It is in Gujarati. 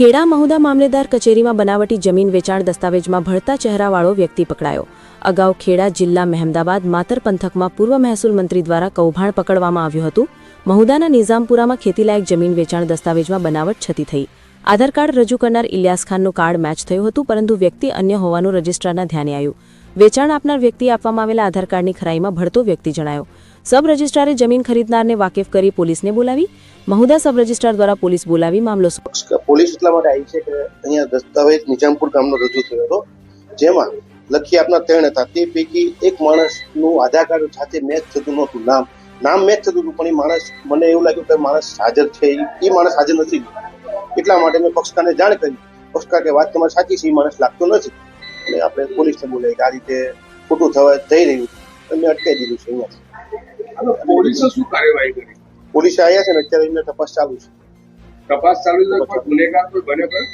ખેડા મહુદા મામલેદાર કચેરીમાં બનાવટી જમીન વેચાણ દસ્તાવેજમાં ભળતા ચહેરાવાળો વ્યક્તિ પકડાયો. અગાઉ ખેડા જિલ્લા મહેમદાબાદ માતર પંથકમાં પૂર્વ મહેસૂલ મંત્રી દ્વારા કૌભાંડ પકડવામાં આવ્યું હતું. મહુદાના નિઝામપુરામાં ખેતીલાયક જમીન વેચાણ દસ્તાવેજમાં બનાવટ છતી થઈ. આધાર કાર્ડ રજૂ કરનાર ઇલિયાસ ખાનનું કાર્ડ મેચ થયું હતું, પરંતુ વ્યક્તિ અન્ય હોવાનું રજિસ્ટ્રારના ધ્યાને આવ્યું. વેચાણ આપનાર વ્યક્તિએ આપવામાં આવેલા આધાર કાર્ડની ખરાઈમાં ભળતો વ્યક્તિ જણાયો. સબ રજિસ્ટ્રારે જમીન ખરીદનારને વાકેફ કરી પોલીસને બોલાવી. મહુદા સબ રજિસ્ટ્રાર દ્વારા પોલીસ બોલાવી મામલો પોલીસ એટલા માટે આવી છે કે અહીંયા દસ્તાવેજ નિજામપુર ગામનો રજૂ થયો હતો, જેમાં લખી આપના ત્રણ હતા. તે પૈકી એક માણસનું આધાર કાર્ડ સાથે મેચ થતું નહોતું. નામ નામ મેચ થતું હતું, પણ એ માણસ, મને એવું લાગ્યું કે માણસ હાજર છે. એ માણસ હાજર નથી. એટલા માટે મેં પક્ષકારને જાણ કરી. પક્ષકાર કે વાત તમારી સાચી છે એ માણસ લાગતો નથી. અને આપણે પોલીસને બોલાવી કે આ રીતે ખોટું થવા થઈ રહ્યું છે. મેં અટકાવી દીધું છે અહીંયા પોલીસે શું કાર્યવાહી કરી? પોલીસે આવ્યા છે ને અત્યારે એમને તપાસ ચાલુ છે. તપાસ ચાલુ છે ગુનેગાર કોઈ બને કોઈ?